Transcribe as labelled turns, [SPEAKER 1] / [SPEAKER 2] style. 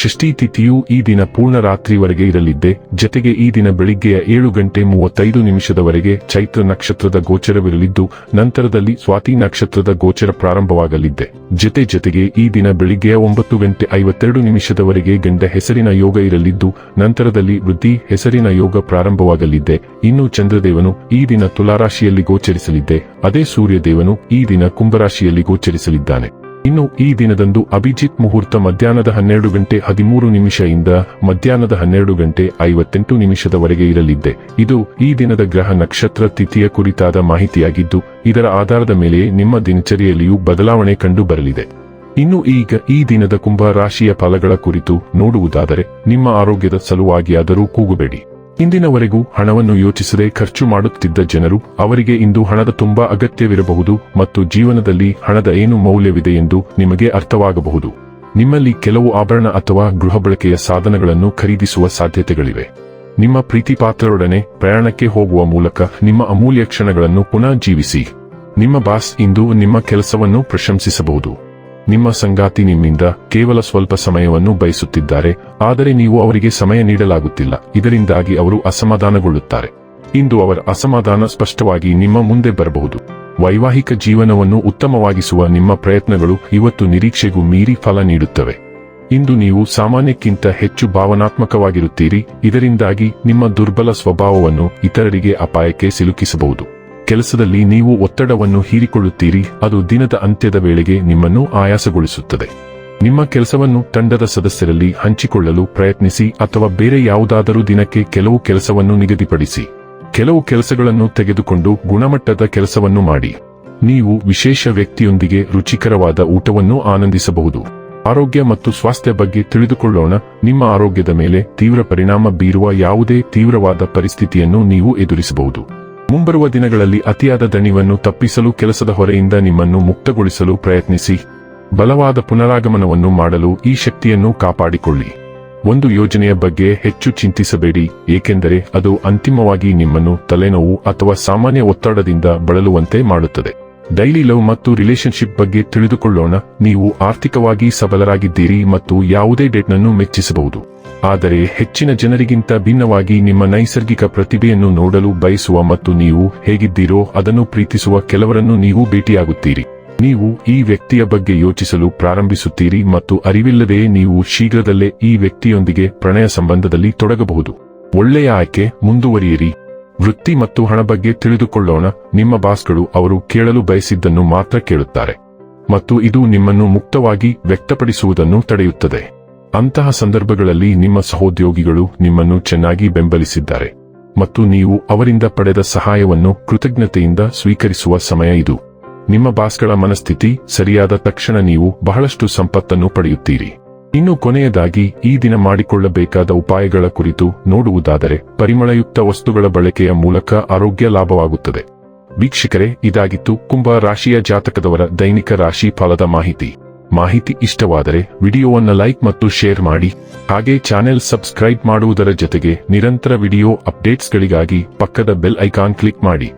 [SPEAKER 1] ಷಷ್ಠಿ ತಿಥಿಯು ಈ ದಿನ ಪೂರ್ಣ ರಾತ್ರಿವರೆಗೆ ಇರಲಿದ್ದೆ. ಜತೆಗೆ ಈ ದಿನ ಬೆಳಿಗ್ಗೆಯ ಏಳು ಗಂಟೆ ಮೂವತ್ತೈದು ನಿಮಿಷದವರೆಗೆ ಚೈತ್ರ ನಕ್ಷತ್ರದ ಗೋಚರವಿರಲಿದ್ದು, ನಂತರದಲ್ಲಿ ಸ್ವಾತಿ ನಕ್ಷತ್ರದ ಗೋಚರ ಪ್ರಾರಂಭವಾಗಲಿದ್ದೆ. ಜತೆ ಜತೆಗೆ ಈ ದಿನ ಬೆಳಿಗ್ಗೆಯ ಒಂಬತ್ತು ಗಂಟೆ ಐವತ್ತೆರಡು ನಿಮಿಷದವರೆಗೆ ಗಂಡ ಹೆಸರಿನ ಯೋಗ ಇರಲಿದ್ದು, ನಂತರದಲ್ಲಿ ವೃದ್ಧಿ ಹೆಸರಿನ ಯೋಗ ಪ್ರಾರಂಭವಾಗಲಿದ್ದೆ. ಇನ್ನು ಚಂದ್ರದೇವನು ಈ ದಿನ ತುಲಾರಾಶಿಯಲ್ಲಿ ಗೋಚರಿಸಲಿದ್ದೆ. ಅದೇ ಸೂರ್ಯದೇವನು ಈ ದಿನ ಕುಂಭರಾಶಿಯಲ್ಲಿ ಗೋಚರಿಸಲಿದ್ದಾನೆ. ಇನ್ನು ಈ ದಿನದಂದು ಅಭಿಜಿತ್ ಮುಹೂರ್ತ ಮಧ್ಯಾಹ್ನದ ಹನ್ನೆರಡು ಗಂಟೆ ಹದಿಮೂರು ನಿಮಿಷದಿಂದ ಮಧ್ಯಾಹ್ನದ ಹನ್ನೆರಡು ಗಂಟೆ ಐವತ್ತೆಂಟು ನಿಮಿಷದವರೆಗೆ ಇರಲಿದ್ದೆ. ಇದು ಈ ದಿನದ ಗ್ರಹ ನಕ್ಷತ್ರ ತಿಥಿಯ ಕುರಿತಾದ ಮಾಹಿತಿಯಾಗಿದ್ದು, ಇದರ ಆಧಾರದ ಮೇಲೆ ನಿಮ್ಮ ದಿನಚರಿಯಲ್ಲಿಯೂ ಬದಲಾವಣೆ ಕಂಡು ಬರಲಿದೆ ಇನ್ನು ಈಗ ಈ ದಿನದ ಕುಂಭ ರಾಶಿಯ ಫಲಗಳ ಕುರಿತು ನೋಡುವುದಾದರೆ, ನಿಮ್ಮ ಆರೋಗ್ಯದ ಸಲುವಾಗಿಯಾದರೂ ಕೂಗಬೇಡಿ. ಇಂದಿನವರೆಗೂ ಹಣವನ್ನು ಯೋಚಿಸದೆ ಖರ್ಚು ಮಾಡುತ್ತಿದ್ದ ಜನರು ಅವರಿಗೆ ಇಂದು ಹಣದ ತುಂಬಾ ಅಗತ್ಯವಿರಬಹುದು ಮತ್ತು ಜೀವನದಲ್ಲಿ ಹಣದ ಏನು ಮೌಲ್ಯವಿದೆ ಎಂದು ನಿಮಗೆ ಅರ್ಥವಾಗಬಹುದು. ನಿಮ್ಮಲ್ಲಿ ಕೆಲವು ಆಭರಣ ಅಥವಾ ಗೃಹ ಬಳಕೆಯ ಸಾಧನಗಳನ್ನು ಖರೀದಿಸುವ ಸಾಧ್ಯತೆಗಳಿವೆ. ನಿಮ್ಮ ಪ್ರೀತಿಪಾತ್ರರೊಡನೆ ಪ್ರಯಾಣಕ್ಕೆ ಹೋಗುವ ಮೂಲಕ ನಿಮ್ಮ ಅಮೂಲ್ಯ ಕ್ಷಣಗಳನ್ನು ಪುನಃ ಜೀವಿಸಿ. ನಿಮ್ಮ ಬಾಸ್ ಇಂದು ನಿಮ್ಮ ಕೆಲಸವನ್ನು ಪ್ರಶಂಸಿಸಬಹುದು. ನಿಮ್ಮ ಸಂಗಾತಿ ನಿಮ್ಮಿಂದ ಕೇವಲ ಸ್ವಲ್ಪ ಸಮಯವನ್ನು ಬಯಸುತ್ತಿದ್ದಾರೆ, ಆದರೆ ನೀವು ಅವರಿಗೆ ಸಮಯ ನೀಡಲಾಗುತ್ತಿಲ್ಲ. ಇದರಿಂದಾಗಿ ಅವರು ಅಸಮಾಧಾನಗೊಳ್ಳುತ್ತಾರೆ. ಇಂದು ಅವರ ಅಸಮಾಧಾನ ಸ್ಪಷ್ಟವಾಗಿ ನಿಮ್ಮ ಮುಂದೆ ಬರಬಹುದು. ವೈವಾಹಿಕ ಜೀವನವನ್ನು ಉತ್ತಮವಾಗಿಸುವ ನಿಮ್ಮ ಪ್ರಯತ್ನಗಳು ಇವತ್ತು ನಿರೀಕ್ಷೆಗೂ ಮೀರಿ ಫಲ ನೀಡುತ್ತವೆ. ಇಂದು ನೀವು ಸಾಮಾನ್ಯಕ್ಕಿಂತ ಹೆಚ್ಚು ಭಾವನಾತ್ಮಕವಾಗಿರುತ್ತೀರಿ, ಇದರಿಂದಾಗಿ ನಿಮ್ಮ ದುರ್ಬಲ ಸ್ವಭಾವವನ್ನು ಇತರರಿಗೆ ಅಪಾಯಕ್ಕೆ ಸಿಲುಕಿಸಬಹುದು. ಕೆಲಸದಲ್ಲಿ ನೀವು ಒತ್ತಡವನ್ನು ಹೀರಿಕೊಳ್ಳುತ್ತೀರಿ, ಅದು ದಿನದ ಅಂತ್ಯದ ವೇಳೆಗೆ ನಿಮ್ಮನ್ನು ಆಯಾಸಗೊಳಿಸುತ್ತದೆ. ನಿಮ್ಮ ಕೆಲಸವನ್ನು ತಂಡದ ಸದಸ್ಯರಲ್ಲಿ ಹಂಚಿಕೊಳ್ಳಲು ಪ್ರಯತ್ನಿಸಿ ಅಥವಾ ಬೇರೆ ಯಾವುದಾದರೂ ದಿನಕ್ಕೆ ಕೆಲವು ಕೆಲಸವನ್ನು ನಿಗದಿಪಡಿಸಿ. ಕೆಲವು ಕೆಲಸಗಳನ್ನು ತೆಗೆದುಕೊಂಡು ಗುಣಮಟ್ಟದ ಕೆಲಸವನ್ನು ಮಾಡಿ. ನೀವು ವಿಶೇಷ ವ್ಯಕ್ತಿಯೊಂದಿಗೆ ರುಚಿಕರವಾದ ಊಟವನ್ನು ಆನಂದಿಸಬಹುದು. ಆರೋಗ್ಯ ಮತ್ತು ಸ್ವಾಸ್ಥ್ಯ ಬಗ್ಗೆ ತಿಳಿದುಕೊಳ್ಳೋಣ, ನಿಮ್ಮ ಆರೋಗ್ಯದ ಮೇಲೆ ತೀವ್ರ ಪರಿಣಾಮ ಬೀರುವ ಯಾವುದೇ ತೀವ್ರವಾದ ಪರಿಸ್ಥಿತಿಯನ್ನು ನೀವು ಎದುರಿಸಬಹುದು. ಮುಂಬರುವ ದಿನಗಳಲ್ಲಿ ಅತಿಯಾದ ದಣಿವನ್ನು ತಪ್ಪಿಸಲು ಕೆಲಸದ ಹೊರೆಯಿಂದ ನಿಮ್ಮನ್ನು ಮುಕ್ತಗೊಳಿಸಲು ಪ್ರಯತ್ನಿಸಿ. ಬಲವಾದ ಪುನರಾಗಮನವನ್ನು ಮಾಡಲು ಈ ಶಕ್ತಿಯನ್ನು ಕಾಪಾಡಿಕೊಳ್ಳಿ. ಒಂದು ಯೋಜನೆಯ ಬಗ್ಗೆ ಹೆಚ್ಚು ಚಿಂತಿಸಬೇಡಿ, ಏಕೆಂದರೆ ಅದು ಅಂತಿಮವಾಗಿ ನಿಮ್ಮನ್ನು ತಲೆನೋವು ಅಥವಾ ಸಾಮಾನ್ಯ ಒತ್ತಡದಿಂದ ಬಳಲುವಂತೆ ಮಾಡುತ್ತದೆ. ಡೈಲಿ ಲವ್ ಮತ್ತು ರಿಲೇಶನ್ಶಿಪ್ ಬಗ್ಗೆ ತಿಳಿದುಕೊಳ್ಳೋಣ. ನೀವು ಆರ್ಥಿಕವಾಗಿ ಸಬಲರಾಗಿದ್ದೀರಿ ಮತ್ತು ಯಾವುದೇ ಡೇಟ್ನನ್ನು ಮೆಚ್ಚಿಸಬಹುದು. ಆದರೆ ಹೆಚ್ಚಿನ ಜನರಿಗಿಂತ ಭಿನ್ನವಾಗಿ ನಿಮ್ಮ ನೈಸರ್ಗಿಕ ಪ್ರತಿಭೆಯನ್ನು ನೋಡಲು ಬಯಸುವ ಮತ್ತು ನೀವು ಹೇಗಿದ್ದೀರೋ ಅದನ್ನು ಪ್ರೀತಿಸುವ ಕೆಲವರನ್ನು ನೀವು ಭೇಟಿಯಾಗುತ್ತೀರಿ. ನೀವು ಈ ವ್ಯಕ್ತಿಯ ಬಗ್ಗೆ ಯೋಚಿಸಲು ಪ್ರಾರಂಭಿಸುತ್ತೀರಿ ಮತ್ತು ಅರಿವಿಲ್ಲದೆಯೇ ನೀವು ಶೀಘ್ರದಲ್ಲೇ ಈ ವ್ಯಕ್ತಿಯೊಂದಿಗೆ ಪ್ರಣಯ ಸಂಬಂಧದಲ್ಲಿ ತೊಡಗಬಹುದು. ಒಳ್ಳೆಯ ಆಯ್ಕೆ, ಮುಂದುವರಿಯಿರಿ. ವೃತ್ತಿ ಮತ್ತು ಹಣ ಬಗ್ಗೆ ತಿಳಿದುಕೊಳ್ಳೋಣ. ನಿಮ್ಮ ಬಾಸ್ಗಳು ಅವರು ಕೇಳಲು ಬಯಸಿದ್ದನ್ನು ಮಾತ್ರ ಕೇಳುತ್ತಾರೆ. ಮತ್ತು ಇದು ನಿಮ್ಮನ್ನು ಮುಕ್ತವಾಗಿ ವ್ಯಕ್ತಪಡಿಸುವುದನ್ನು ತಡೆಯುತ್ತದೆ. ಅಂತಹ ಸಂದರ್ಭಗಳಲ್ಲಿ ನಿಮ್ಮ ಸಹೋದ್ಯೋಗಿಗಳು ನಿಮ್ಮನ್ನು ಚೆನ್ನಾಗಿ ಬೆಂಬಲಿಸಿದ್ದಾರೆ. ಮತ್ತು ನೀವು ಅವರಿಂದ ಪಡೆದ ಸಹಾಯವನ್ನು ಕೃತಜ್ಞತೆಯಿಂದ ಸ್ವೀಕರಿಸುವ ಸಮಯ ಇದು. ನಿಮ್ಮ ಬಾಸ್ಗಳ ಮನಸ್ಥಿತಿ ಸರಿಯಾದ ತಕ್ಷಣ ನೀವು ಬಹಳಷ್ಟು ಸಂಪತ್ತನ್ನು ಪಡೆಯುತ್ತೀರಿ. ಇನ್ನು ಕೊನೆಯದಾಗಿ ಈ ದಿನ ಮಾಡಿಕೊಳ್ಳಬೇಕಾದ ಉಪಾಯಗಳ ಕುರಿತು ನೋಡುವುದಾದರೆ ಪರಿಮಳಯುಕ್ತ ವಸ್ತುಗಳ ಬಳಕೆಯ ಮೂಲಕ ಆರೋಗ್ಯ ಲಾಭವಾಗುತ್ತದೆ. ವೀಕ್ಷಕರೇ, ಇದಾಗಿತ್ತು ಕುಂಭ ರಾಶಿಯ ಜಾತಕದವರ ದೈನಿಕ ರಾಶಿ ಫಲದ ಮಾಹಿತಿ. ಮಾಹಿತಿ ಇಷ್ಟವಾದರೆ ವಿಡಿಯೋವನ್ನು ಲೈಕ್ ಮತ್ತು ಶೇರ್ ಮಾಡಿ. ಹಾಗೆ ಚಾನೆಲ್ ಸಬ್ಸ್ಕ್ರೈಬ್ ಮಾಡುವುದರ ಜೊತೆಗೆ ನಿರಂತರ ವಿಡಿಯೋ ಅಪ್ಡೇಟ್ಸ್ಗಳಿಗಾಗಿ ಪಕ್ಕದ ಬೆಲ್ ಐಕಾನ್ ಕ್ಲಿಕ್ ಮಾಡಿ.